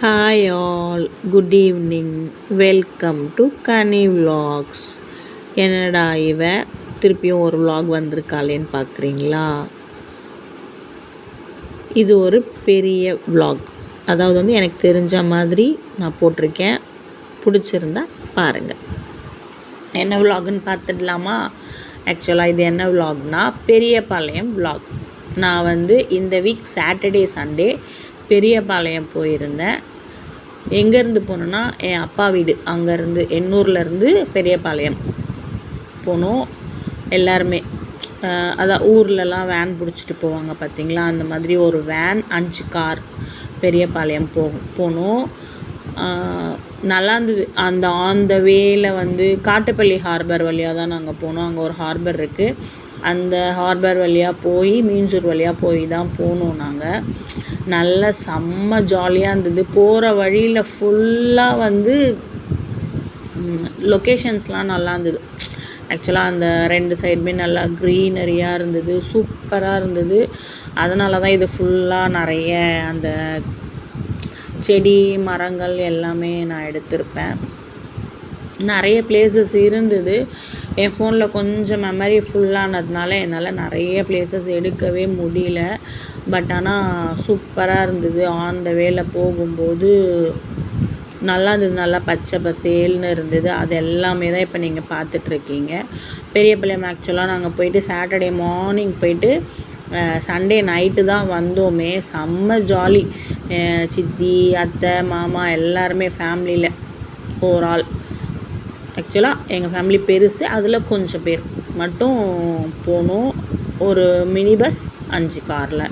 Hi all good evening welcome to Kani vlogs என்னடா இவ? திருப்பியும் ஒரு விலாக் வந்திருக்காளேன்னு பார்க்குறீங்களா இது ஒரு பெரிய விலாக் அதாவது வந்து எனக்கு தெரிஞ்ச மாதிரி நான் போட்டிருக்கேன். பிடிச்சிருந்தா பாருங்கள் என்ன விலாகுன்னு பார்த்துடலாமா ஆக்சுவலாக இது என்ன vlogனா பெரியபாளையம் விலாக் நான் வந்து இந்த வீக் சாட்டர்டே சண்டே பெரியபாளையம் போயிருந்தேன். எங்கேருந்து போனேன்னா என் அப்பா வீடு. அங்கேருந்து எண்ணூர்லேருந்து பெரியபாளையம் போனோம். எல்லாருமே அதான் ஊர்லலாம் வேன் பிடிச்சிட்டு போவாங்க பார்த்தீங்களா அந்த மாதிரி ஒரு வேன் அஞ்சு கார் பெரியபாளையம் போ போனோம். நல்லா இருந்தது. அந்த ஆன் த வேல வந்து காட்டுப்பள்ளி ஹார்பர் வழியாக தான் நாங்கள் போனோம். அங்கே ஒரு ஹார்பர் இருக்குது அந்த ஹார்பர் வழியாக போய் மீன்சூர் வழியாக போய் தான் போனோம் நாங்கள் நல்ல செம்ம ஜாலியாக இருந்தது. போகிற வழியில் ஃபுல்லாக வந்து லொக்கேஷன்ஸ்லாம் நல்லா இருந்தது. ஆக்சுவலாக அந்த ரெண்டு சைடுமே நல்லா க்ரீனரியாக இருந்தது. சூப்பராக இருந்தது. அதனால தான் இது ஃபுல்லாக நிறைய அந்த செடி மரங்கள் எல்லாமே நான் எடுத்திருப்பேன். நிறைய பிளேசஸ் இருந்தது. என் ஃபோனில் கொஞ்சம் மெமரி ஃபுல்லானதுனால என்னால் நிறைய பிளேசஸ் எடுக்கவே முடியல. பட் ஆனால் சூப்பராக இருந்தது. ஆன் த வேல போகும்போது நல்லா இருந்தது. நல்லா பச்சை பசேல்னு இருந்தது. அது எல்லாமே தான் இப்போ நீங்கள் பார்த்துட்ருக்கீங்க. பெரியபாளையம் ஆக்சுவலாக நாங்கள் போயிட்டு சாட்டர்டே மார்னிங் போயிட்டு சண்டே நைட்டு தான் வந்தோமே. செம்ம ஜாலி சித்தி அத்தை மாமா எல்லாருமே ஃபேமிலியில் ஓவரால் ஆக்சுவலாக எங்கள் ஃபேமிலி பெருசு அதில் கொஞ்சம் பேர். மட்டும் போனோம். ஒரு மினி பஸ் அஞ்சு காரில்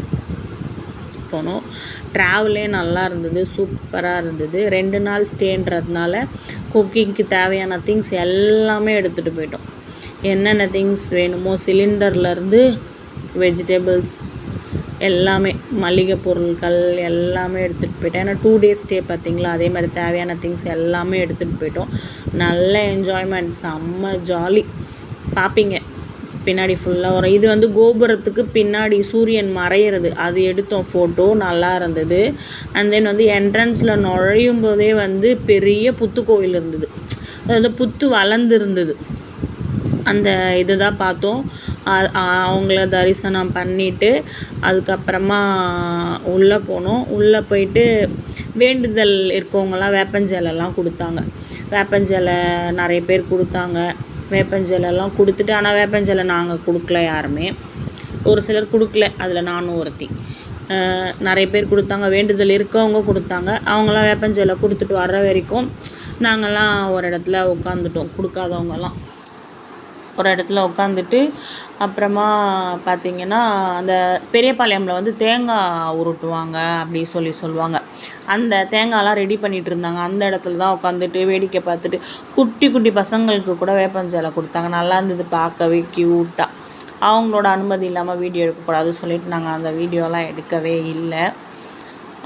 போனோம். ட்ராவலே நல்லா இருந்தது சூப்பராக இருந்தது. ரெண்டு நாள் ஸ்டேன்றதுனால குக்கிங்க்கு தேவையான திங்ஸ் எல்லாமே எடுத்துகிட்டு போயிட்டோம். என்னென்ன திங்ஸ் வேணுமோ சிலிண்டர்லேருந்து வெஜிடபிள்ஸ் எல்லாமே மளிகை பொருட்கள் எல்லாமே எடுத்துகிட்டு போயிட்டேன். ஏன்னா டூ டேஸ் ஸ்டே பார்த்தீங்களா அதே மாதிரி தேவையான திங்ஸ் எல்லாமே எடுத்துகிட்டு போயிட்டோம். நல்ல என்ஜாய்மெண்ட் செம்ம ஜாலி பார்ப்பீங்க பின்னாடி ஃபுல்லாக வரும் இது வந்து கோபுரத்துக்கு பின்னாடி சூரியன் மறையிறது. அது எடுத்தோம் ஃபோட்டோ நல்லா இருந்தது. அண்ட் தென் வந்து என்ட்ரன்ஸில் நுழையும் போதே வந்து பெரிய புத்து கோவில் இருந்தது. அது வந்து புத்து வளர்ந்துருந்தது. அந்த இதை தான் பார்த்தோம். அவங்கள தரிசனம் பண்ணிவிட்டு அதுக்கப்புறமா உள்ளே போனோம். உள்ளே போயிட்டு வேண்டுதல் இருக்கவங்களாம் வேப்பஞ்சலெல்லாம் கொடுத்தாங்க. வேப்பஞ்சலை நிறைய பேர் கொடுத்தாங்க. வேப்பஞ்சலெல்லாம் கொடுத்துட்டு ஆனால் வேப்பஞ்சலை நாங்கள் கொடுக்கல யாருமே. ஒரு சிலர் கொடுக்கல அதில் நானும் ஒருத்தி. நிறைய பேர் கொடுத்தாங்க. வேண்டுதல் இருக்கவங்க கொடுத்தாங்க. அவங்களாம் வேப்பஞ்சலை கொடுத்துட்டு வர்ற வரைக்கும் நாங்கள்லாம் ஒரு இடத்துல உட்காந்துட்டோம் கொடுக்காதவங்கலாம். ஒரு இடத்துல உட்காந்துட்டு அப்புறமா பார்த்தீங்கன்னா அந்த பெரியபாளையமில் வந்து தேங்காய் உருட்டுவாங்க அப்படி சொல்லி சொல்லுவாங்க. அந்த தேங்காய்லாம் ரெடி பண்ணிட்டு இருந்தாங்க. அந்த இடத்துல தான் உட்காந்துட்டு வேடிக்கை பார்த்துட்டு குட்டி குட்டி பசங்களுக்கு கூட வேப்பஞ்சலை கொடுத்தாங்க. நல்லா இருந்தது பார்க்கவே க்யூட்டாக அவங்களோட அனுமதி இல்லாமல் வீடியோ எடுக்கக்கூடாது சொல்லிட்டு நாங்கள் அந்த வீடியோலாம் எடுக்கவே இல்லை.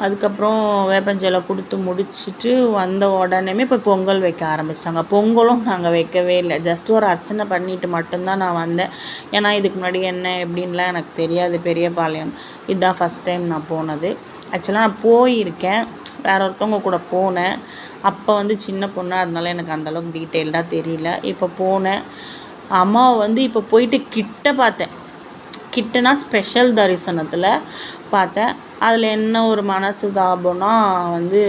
அதுக்கப்புறம் வேப்பஞ்சலை கொடுத்து முடிச்சுட்டு வந்த உடனேமே இப்போ பொங்கல் வைக்க ஆரம்பிச்சிட்டாங்க. பொங்கலும் நாங்கள் வைக்கவே இல்லை. ஜஸ்ட் ஒரு அர்ச்சனை பண்ணிட்டு மட்டும்தான் நான் வந்தேன். ஏன்னா இதுக்கு முன்னாடி என்ன எப்படின்லாம் எனக்கு தெரியாது. பெரியபாளையம். இதுதான் ஃபஸ்ட் டைம் நான் போனது. ஆக்சுவலாக நான் போயிருக்கேன். வேற ஒருத்தவங்க கூட போனேன். அப்போ வந்து சின்ன பொண்ணு அதனால எனக்கு அந்தளவுக்கு டீட்டெயில்டாக தெரியல. இப்போ போனேன். அம்மாவை வந்து இப்போ போயிட்டு கிட்ட பார்த்தேன். கிட்டனா ஸ்பெஷல் தரிசனத்தில் பார்த்தேன். அதில் என்ன ஒரு மனசு தாபம்னா வந்து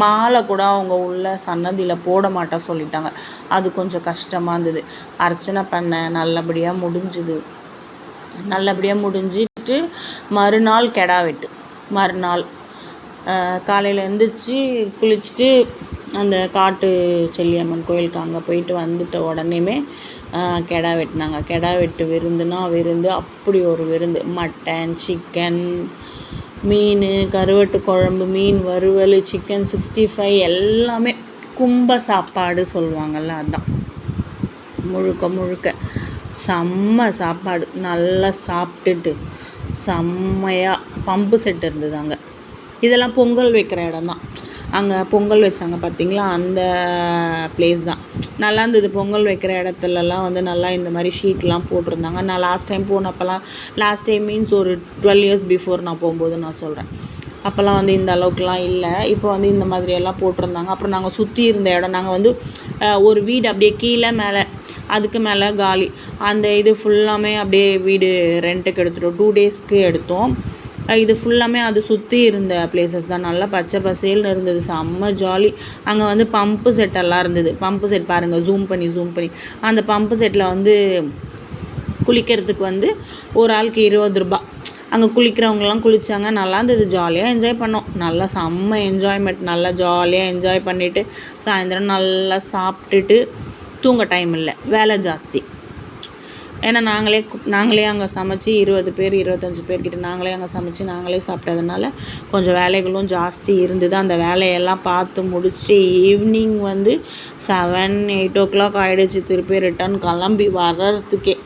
மாலை கூட அவங்க உள்ள சன்னதியில் போட மாட்டா சொல்லிட்டாங்க. அது கொஞ்சம் கஷ்டமாக இருந்தது. அர்ச்சனை பண்ணேன் நல்லபடியாக முடிஞ்சுது. நல்லபடியாக முடிஞ்சிட்டு மறுநாள் கெடா வெட்டு. மறுநாள் காலையில் எழுந்திரிச்சு குளிச்சுட்டு அந்த காட்டு செல்லியம்மன் கோயிலுக்கு அங்கே போயிட்டு வந்துட்ட உடனேமே கெடா வெட்டினாங்க. கெடா வெட்டு விருந்துனா விருந்து அப்படி ஒரு விருந்து. மட்டன் சிக்கன் மீன் கருவட்டு குழம்பு மீன் வறுவல் சிக்கன் சிக்ஸ்டி ஃபைவ் எல்லாமே கும்ப சாப்பாடு சொல்லுவாங்கள்ல அதான். முழுக்க முழுக்க. செம்ம சாப்பாடு. நல்லா சாப்பிட்டுட்டு செம்மையாக பம்பு செட் இருந்தது அங்கே. இதெல்லாம் பொங்கல் வைக்கிற இடம் தான் அங்கே பொங்கல் வச்சாங்க பார்த்தீங்களா அந்த பிளேஸ் தான். நல்லா இருந்தது பொங்கல் வைக்கிற இடத்துலலாம் வந்து நல்லா இந்த மாதிரி ஷீட்லாம் போட்டிருந்தாங்க. நான் லாஸ்ட் டைம் போனப்போலாம் லாஸ்ட் டைம் மீன்ஸ் ஒரு டுவெல் இயர்ஸ் பிஃபோர் நான் போகும்போது நான் சொல்கிறேன் அப்போல்லாம் வந்து இந்த அளவுக்குலாம் இல்லை. இப்போ வந்து இந்த மாதிரியெல்லாம் போட்டிருந்தாங்க. அப்புறம் நாங்கள் சுற்றி இருந்த இடம் நாங்கள் வந்து ஒரு வீடு அப்படியே கீழே மேலே அதுக்கு மேலே காலி. அந்த இது ஃபுல்லாமே அப்படியே வீடு ரெண்ட்டுக்கு எடுத்துட்டோம். டூ டேஸ்க்கு எடுத்தோம். இது ஃபுல்லாமே அது சுற்றி இருந்த பிளேசஸ் தான். நல்லா பச்சை பசேல்னு இருந்தது. செம்ம ஜாலி அங்கே வந்து பம்பு செட்டெல்லாம் இருந்தது. பம்பு செட் பாருங்கள் ஜூம் பண்ணி ஜூம் பண்ணி. அந்த பம்பு செட்டில் வந்து குளிக்கிறதுக்கு வந்து ஒரு ஆளுக்கு இருபது ரூபா. அங்கே குளிக்கிறவங்கலாம் குளித்தாங்க நல்லா இருந்தது. ஜாலியாக என்ஜாய் பண்ணோம். நல்லா செம்ம என்ஜாய்மெண்ட் நல்லா ஜாலியாக என்ஜாய் பண்ணிவிட்டு சாயந்தரம் நல்லா சாப்பிட்டுட்டு தூங்க டைம் இல்லை. வேலை ஜாஸ்தி. ஏன்னா நாங்களே நாங்களே அங்கே சமைச்சு இருபது பேர் இருபத்தஞ்சி பேர்கிட்ட நாங்களே அங்கே சமைச்சு நாங்களே சாப்பிட்டதுனால கொஞ்சம் வேலைகளும் ஜாஸ்தி இருந்தது. அந்த வேலையெல்லாம் பார்த்து முடிச்சுட்டு ஈவினிங் வந்து செவன் எயிட் ஓ கிளாக் ஆகிடுச்சு திருப்பி ரிட்டர்ன் கிளம்பி வர்றதுக்கே.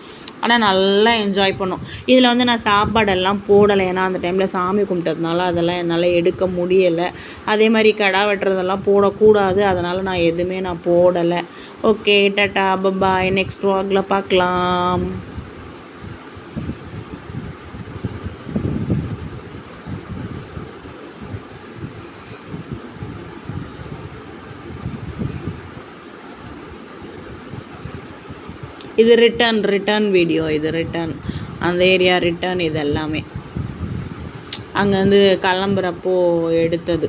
ஆனால் நல்லா என்ஜாய் பண்ணோம். இதில் வந்து நான் சாப்பாடெல்லாம் போடலை. ஏன்னா அந்த டைமில் சாமி கும்பிட்டதுனால அதெல்லாம் என்னால் எடுக்க முடியலை. அதே மாதிரி கடா வெட்டுறதெல்லாம் போடக்கூடாது. அதனால் நான் எதுவுமே நான் போடலை. ஓகே டாட்டா பபாய் நெக்ஸ்ட் வாக்கில் பார்க்கலாம். இது ரிட்டர்ன் ரிட்டர்ன் வீடியோ இது ரிட்டர்ன் அந்த ஏரியா ரிட்டர்ன் இது எல்லாமே அங்கேருந்து கிளம்புறப்போ எடுத்தது.